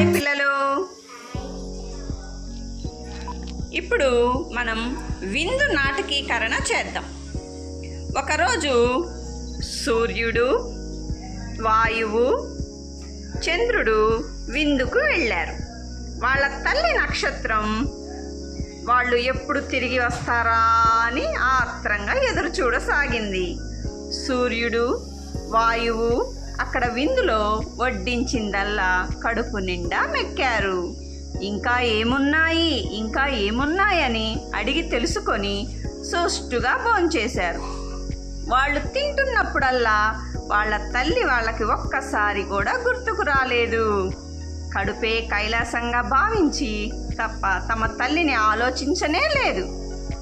Hi పిల్లలు. ఇప్పుడు మనం విందు నాటకీకరణ చేద్దాం. ఒకరోజు సూర్యుడు వాయువు చంద్రుడు విందుకు వెళ్ళారు. వాళ్ళ తల్లి నక్షత్రం వాళ్ళు ఎప్పుడు తిరిగి వస్తారా అని ఆత్రంగా ఎదురు చూడసాగింది సూర్యుడు వాయువు అక్కడ విందులో వడ్డించిందల్లా కడుపు నిండా మెక్కారు. ఇంకా ఏమున్నాయి? ఇంకా ఏమున్నాయని అడిగి తెలుసుకొని సుష్టుగా భోంచేశారు. వాళ్ళు తింటున్నప్పుడల్లా వాళ్ళ తల్లి వాళ్ళకి ఒక్కసారి కూడా గుర్తుకు రాలేదు. కడుపే కైలాసంగా భావించి తప్ప తమ తల్లిని ఆలోచించనే లేదు.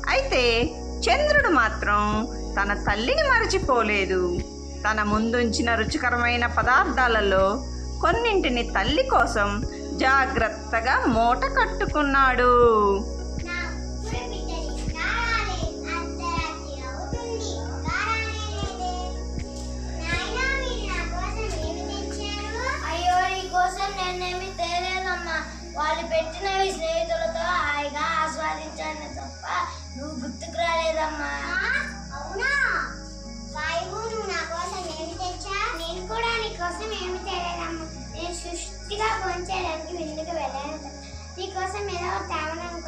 అయితే చంద్రుడు మాత్రం తన తల్లిని మరచిపోలేదు. తన ముందుంచిన రుచికరమైన పదార్థాలలో కొన్నింటిని తల్లి కోసం జాగ్రత్తగా మూట కట్టుకున్నాడు. వాళ్ళు పెట్టినవి స్నేహితులతో హాయిగా ఆస్వాదించాను తప్ప నువ్వు గుర్తుకు రాలేదమ్మా. సృష్టిగా భోంచేయడానికి విందుకు వెళ్ళాను నీకోసం ఏదో తేవననుకోలేదు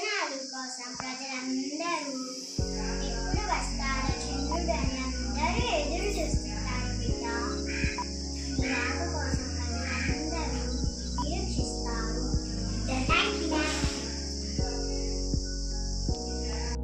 నీ కోసం ప్రజలందరూ ఎప్పుడు వస్తారో చంద్రుడు అని అందరూ